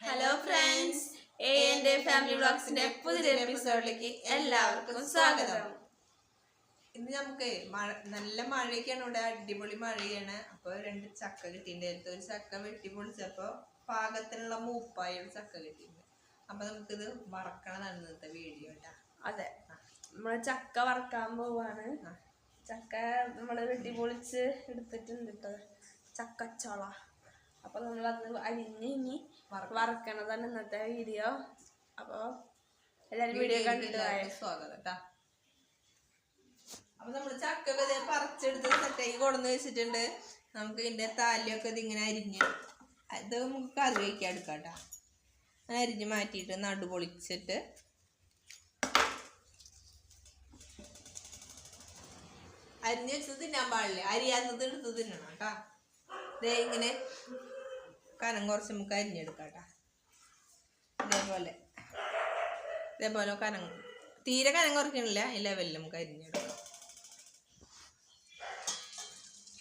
Hello friends എ എന്റെ family വ്ളോഗ്സിന്റെ പുതിയ എപ്പിസോഡിലേക്ക് എല്ലാവർക്കും സ്വാഗതം. ഇന്ന് നമുക്ക് മഴ നല്ല മഴയൊക്കെയാണ് ഇവിടെ അടിപൊളി മഴയാണ്. അപ്പൊ രണ്ട് ചക്ക കിട്ടിയിട്ടുണ്ട്. ഒരു ചക്ക വെട്ടി പൊളിച്ചപ്പോ പാകത്തിനുള്ള മൂപ്പായ ഒരു ചക്ക കിട്ടിയിട്ടുണ്ട്. അപ്പൊ നമുക്കിത് വറക്കണതാണ് ഇന്നത്തെ വീഡിയോ കേട്ടാ അതെ. നമ്മൾ ചക്ക വറക്കാൻ പോവാണ്. ചക്ക നമ്മൾ വെട്ടി പൊളിച്ച് എടുത്തിട്ടുണ്ട് കേട്ടോ ചക്കച്ചോള. അപ്പൊ നമ്മളത് അരിഞ്ഞ് ഇനി വറക്കണം. വറക്കണതാണ് ഇന്നത്തെ വീഡിയോ അപ്പോൾ എല്ലാരും വീഡിയോ കണ്ടിട്ട് സ്വാഗതം കേട്ടോ അപ്പൊ നമ്മൾ ചക്ക പറിച്ചെടുത്ത് സെറ്റാക്കി കൊടുന്ന് വെച്ചിട്ടുണ്ട്. നമുക്ക് ഇതിന്റെ താലിയൊക്കെ ഇതിങ്ങനെ അരിഞ്ഞ് അത് നമുക്ക് കറി വയ്ക്കാൻ എടുക്കാം കേട്ടാ അരിഞ്ഞ് മാറ്റിയിട്ട് നടു പൊളിച്ചിട്ട് അരിഞ്ഞ് വെച്ചത് തിന്നാൻ പാടില്ല? അരിയാത്തത് എടുത്ത് തിന്നണം കേട്ടാ ദേ ഇങ്ങനെ കനം കുറച്ച് നമുക്ക് അരിഞ്ഞെടുക്കാം ഇതേപോലെ. ഇതേപോലെ കനം തീരെ കനം കുറയ്ക്കണില്ല ഈ ലെവലിൽ നമുക്ക് അരിഞ്ഞെടുക്കാം.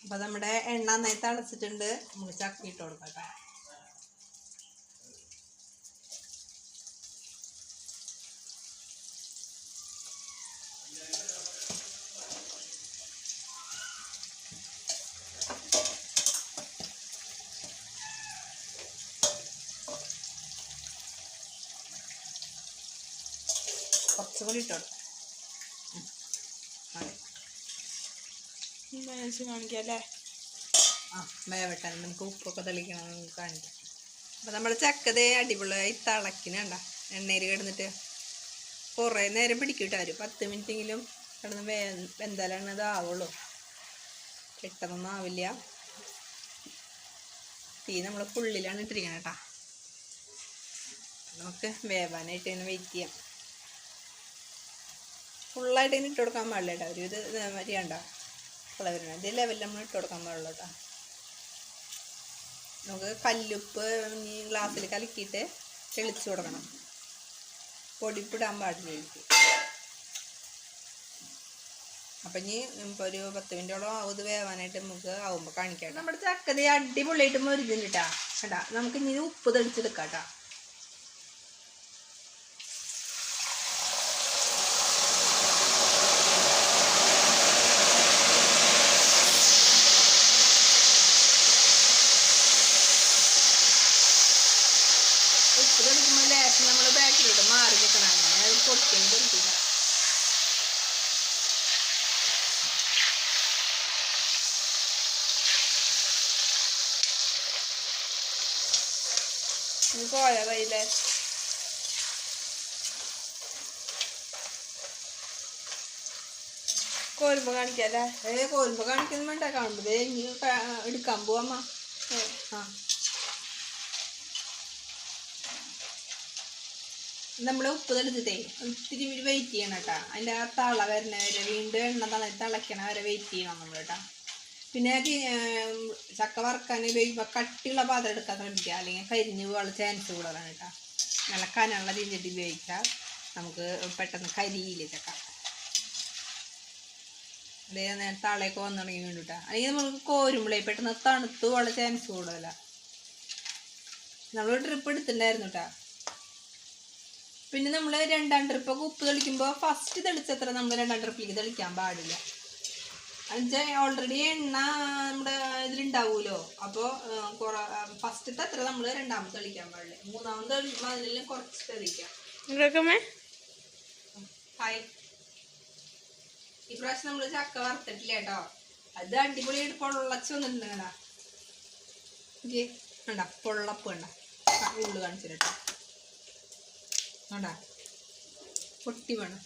അപ്പോൾ നമ്മുടെ എണ്ണ നന്നായി തിളച്ചിട്ടുണ്ട് നമുക്ക് ചക്കിയിട്ട് കൊടുക്കാം കേട്ടോ. കുറച്ചും കൂടി ഇട്ട് കൊടുക്കാം. ഉം. മതി കാണിക്കല്ലേ ആ വേവട്ടെ നമുക്ക് ഉപ്പൊക്കെ തെളിക്കണം നമുക്ക് കാണിക്കാം. അപ്പം നമ്മുടെ ചക്കതേ അടിപൊളിയായി തിളക്കിനണ്ട എണ്ണയിൽ കിടന്നിട്ട്. കുറേ നേരം പിടിക്കിട്ടാ ഒരു പത്ത് മിനിറ്റെങ്കിലും കിടന്ന് വേ വെന്താലാണ് ഇതാവുള്ളൂ പെട്ടെന്നൊന്നും ആവില്ല. തീ നമ്മൾ ഫുള്ളിലാണ് ഇട്ടിരിക്കണം കേട്ടാ. നമുക്ക് വേവാനായിട്ട് തന്നെ വെയിറ്റ് ചെയ്യാം. ഫുള്ളായിട്ട് ഇങ്ങനെ ഇട്ട് കൊടുക്കാൻ പാടില്ല കേട്ടോ. ഒരു ഇത് മരിയാണ്ട കളവരണം ഇതേ ലെവലിൽ നമ്മൾ ഇട്ട് കൊടുക്കാൻ പാടുള്ളൂ കേട്ടോ. നമുക്ക് കല്ലുപ്പ് ഇനി ഗ്ലാസ്സിൽ കലക്കിയിട്ട് തെളിച്ച് കൊടുക്കണം. പൊടിപ്പിടാൻ പാടില്ല എനിക്ക്. അപ്പം ഇനി ഇപ്പോൾ ഒരു പത്ത് മിനിറ്റോളം ആവും വേവാനായിട്ട് നമുക്ക് ആവുമ്പോൾ കാണിക്കാം നമ്മുടെ ചക്കതി അടിപൊളിയായിട്ട് മരുന്നുണ്ട് കേട്ടാ. കേട്ടാ നമുക്ക് ഇനി ഉപ്പ് തെളിച്ചെടുക്കാം കേട്ടാ ഉപ്പ് തെളിക്കുമ്പോൾ ലേശം നമ്മൾ ബാക്കിലോട്ട് മാറി നിൽക്കണം അങ്ങനെ അത് പൊട്ടിയും തെളിക്കില്ല ഇനി പോയാ കയ്യിലെ കോരുമ്പോ കാണിക്കല്ലേ ഏ കോരുമ്പോൾ കാണിക്കുന്നു വേണ്ട കാണുമ്പോൾ ഇനി എടുക്കാൻ പോവാമ്മ ആ നമ്മൾ ഉപ്പ് തെളിച്ചിട്ടേ ഇത്തിരി വെയിറ്റ് ചെയ്യണം കേട്ടോ അതിന്റെ ആ തള വരുന്ന വരെ വീണ്ടും എണ്ണ തള തിളയ്ക്കണ വരെ വെയിറ്റ് ചെയ്യണം നമ്മൾ കേട്ടോ പിന്നെ ചക്ക വറുക്കാൻ ഉപയോഗിക്കുമ്പോൾ കട്ടിയുള്ള പാത്രം എടുക്കാൻ ശ്രമിക്കുക. അല്ലെങ്കിൽ കരിഞ്ഞ് പോകാനുള്ള ചാൻസ് കൂടുതലാണ് കേട്ടോ. നല്ല രീതിയിൽ ഉപയോഗിച്ചാൽ നമുക്ക് പെട്ടെന്ന് കരിയില്ല ചക്ക. അതേ നേരം താളേക്ക് വന്നു തുടങ്ങി വേണ്ടിട്ടാ അല്ലെങ്കിൽ നമുക്ക് കോരുമ്പളേ പെട്ടെന്ന് തണുത്ത് പോകാനുള്ള ചാൻസ് കൂടുതല. നമ്മൾ ട്രിപ്പ് എടുത്തിട്ടുണ്ടായിരുന്നു കേട്ടാ. പിന്നെ നമ്മൾ രണ്ടാം ട്രിപ്പൊക്കെ ഉപ്പ് തെളിക്കുമ്പോൾ ഫസ്റ്റ് തെളിച്ചത്ര നമ്മൾ രണ്ടാം ട്രിപ്പിലേക്ക് തെളിക്കാൻ പാടില്ല. എന്നുവെച്ചാൽ ഓൾറെഡി എണ്ണ നമ്മുടെ ഇതിലുണ്ടാവുമല്ലോ അപ്പോൾ ഫസ്റ്റത്തെ അത്ര നമ്മൾ രണ്ടാമത്തെ തെളിക്കാൻ പാടില്ല. മൂന്നാമത് അതിലെല്ലാം കുറച്ച് തെളിക്കാം ഹായ് ഇപ്രാവശ്യം നമ്മൾ ചക്ക വറുത്തിട്ടില്ല കേട്ടോ. അത് അടിപൊളിയായിട്ട് പൊള്ളച്ച് വന്നിട്ടുണ്ട് കേടാ ഓക്കെ കണ്ട പൊള്ളപ്പ് വേണ്ട ഉള്ളു കാണിച്ചിട്ടോ വേണ്ട പൊട്ടി വേണം.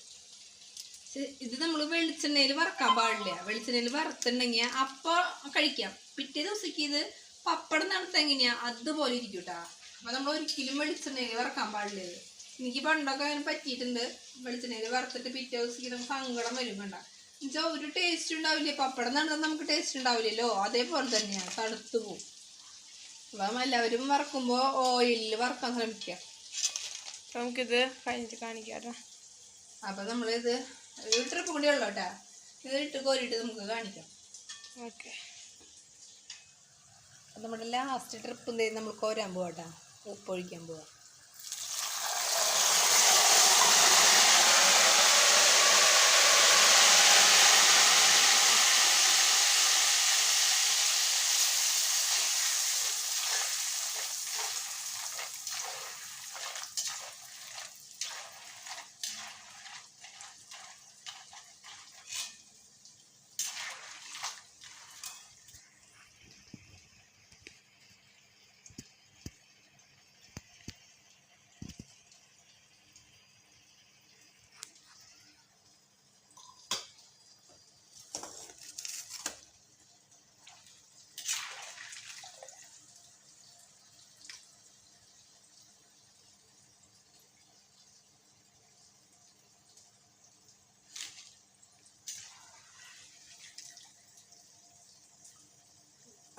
ഇത് നമ്മൾ വെളിച്ചെണ്ണയിൽ വറക്കാൻ പാടില്ല. വെളിച്ചെണ്ണയിൽ വറുത്തുണ്ടെങ്കിൽ അപ്പോൾ കഴിക്കാം. പിറ്റേ ദിവസത്തേക്ക് ഇത് പപ്പടം നടത്ത അതുപോലെ ഇരിക്കും കേട്ടാ അപ്പം നമ്മൾ ഒരിക്കലും വെളിച്ചെണ്ണയിൽ വറക്കാൻ പാടില്ല. എനിക്ക് പണ്ടൊക്കെ അങ്ങനെ പറ്റിയിട്ടുണ്ട്. വെളിച്ചെണ്ണയിൽ വറുത്തിട്ട് പിറ്റേ ദിവസത്തേക്ക് നമുക്ക് സങ്കടം വരും വേണ്ട എന്നുവെച്ചാൽ ഒരു ടേസ്റ്റ് ഉണ്ടാവില്ലേ? പപ്പടം നടന്നാൽ നമുക്ക് ടേസ്റ്റ് ഉണ്ടാവില്ലല്ലോ? അതേപോലെ തന്നെയാണ് തണുത്ത് പോവും. അപ്പം എല്ലാവരും വറക്കുമ്പോൾ ഓയിലിൽ വറക്കാൻ ശ്രമിക്കുക നമുക്കിത് കഴിഞ്ഞിട്ട് കാണിക്കാം അപ്പം നമ്മളിത് ഒരു ട്രിപ്പ് കൂടി ഉള്ളു കേട്ടാ. ഇത് ഇട്ട് കോരിയിട്ട് നമുക്ക് കാണിക്കാം. ഓക്കെ. നമ്മുടെ ലാസ്റ്റ് ട്രിപ്പ് എന്തെങ്കിലും നമ്മൾ കോരാൻ പോവാട്ടാ ഉപ്പൊഴിക്കാൻ പോവാം.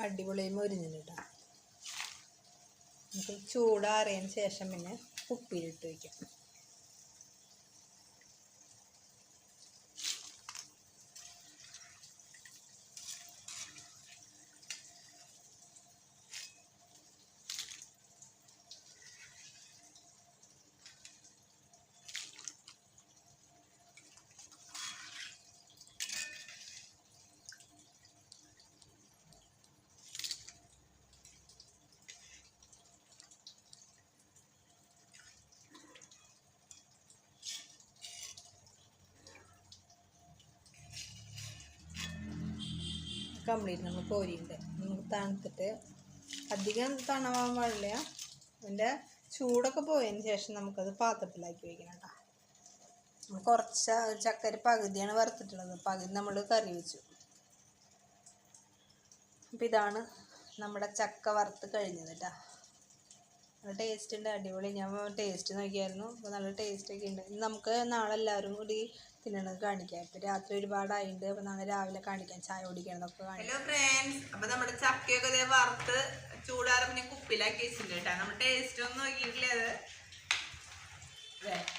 അടിപൊളിയായി മൊരിഞ്ഞിട്ട് കേട്ടോ നമുക്ക് ചൂടാറിയതിന് ശേഷം പിന്നെ കുപ്പിയിലിട്ട് വയ്ക്കാം കംപ്ലീറ്റ് നമ്മൾ കോരിയിട്ട് നമുക്ക് തണുത്തിട്ട് അധികം തണവാൻ പാടില്ല. അതിന്റെ ചൂടൊക്കെ പോയതിന് ശേഷം നമുക്കത് പാത്രത്തിലാക്കി വയ്ക്കണം കേട്ടോ. നമ്മൾ കുറച്ച് ചക്കര പകുതിയാണ് വറുത്തിട്ടുള്ളത്. പകുതി നമ്മൾ കറി വെച്ചു. അപ്പം ഇതാണ് നമ്മുടെ ചക്ക വറുത്ത് കഴിഞ്ഞത് കേട്ടോ. നല്ല ടേസ്റ്റ് ഉണ്ട് അടിപൊളി. ഞാൻ ടേസ്റ്റ് നോക്കിയായിരുന്നു. അപ്പോൾ നല്ല ടേസ്റ്റ് ഒക്കെ ഉണ്ട്. നമുക്ക് നാളെ എല്ലാവരും കൂടി തിന്നണത് കാണിക്കാം. ഇപ്പം രാത്രി ഒരുപാടായിട്ടുണ്ട് അപ്പൊ നാളെ രാവിലെ കാണിക്കാം. ചായ കുടിക്കണം എന്നൊക്കെ കാണിക്കാം. ഹലോ ഫ്രണ്ട്സ് അപ്പൊ നമ്മുടെ ചക്കയൊക്കെ ഇതേ വറുത്ത് ചൂടാറ് പിന്നെ കുപ്പിലാക്കി വെച്ചിട്ടുണ്ട് നമ്മൾ ടേസ്റ്റ് ഒന്നും നോക്കിയിട്ടില്ലേ അത്.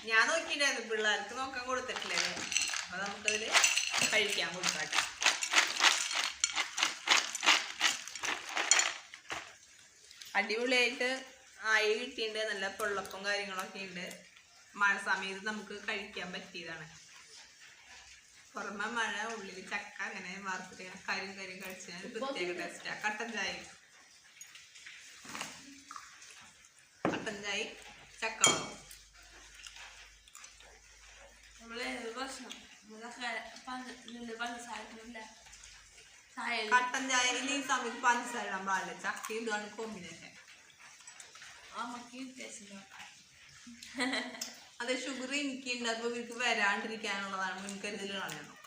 ഞാൻ നോക്കിയിട്ടുണ്ടായിരുന്നു പിള്ളേർക്ക് നോക്കാൻ കൊടുത്തിട്ടില്ലേ. അപ്പൊ നമുക്കതിൽ കഴിക്കാൻ കൊടുക്കാം അടിപൊളിയായിട്ട് ആയി കിട്ടിയിട്ടുണ്ട് നല്ല പൊള്ളപ്പും കാര്യങ്ങളൊക്കെ ഉണ്ട് മഴ സമയത്ത് നമുക്ക് കഴിക്കാൻ പറ്റിയതാണ്. പുറമെ മഴ ഉള്ളിൽ ചക്ക അങ്ങനെ വറുത്തിട്ട് കരിയും കരിയും കഴിച്ചാൽ പ്രത്യേക ടേസ്റ്റാ കട്ടൻ ചായ കട്ടൻ ചായ ചക്ക കട്ടൻ ചായയിൽ ഈ സമയത്ത് പഞ്ചസാര ഇടാൻ പാടില്ല. ചക്ക ഇതാണ് കോമ്പിനേഷൻ മക്കി വ്യത്യാസം അത് ഷുഗർ എനിക്ക് ഉണ്ട് അപ്പോൾ ഇവർക്ക് വരാണ്ടിരിക്കാനുള്ളതാണ്. മുൻകരുതൽ കളയണം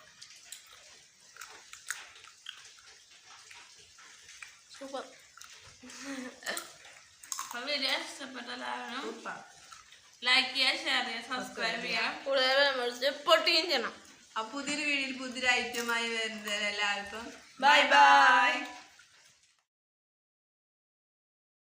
സൂപ്പർ വീഡിയോ ലൈക്ക് ചെയ്യുക ഷെയർ ചെയ്യുക സബ്സ്ക്രൈബ് ചെയ്യുക. കൂടുതൽ ചെയ്യണം. ആ പുതിയൊരു വീഡിയോയിൽ പുതിയൊരു ഐറ്റമായി വരുന്നത് എല്ലാവർക്കും ബൈ bye.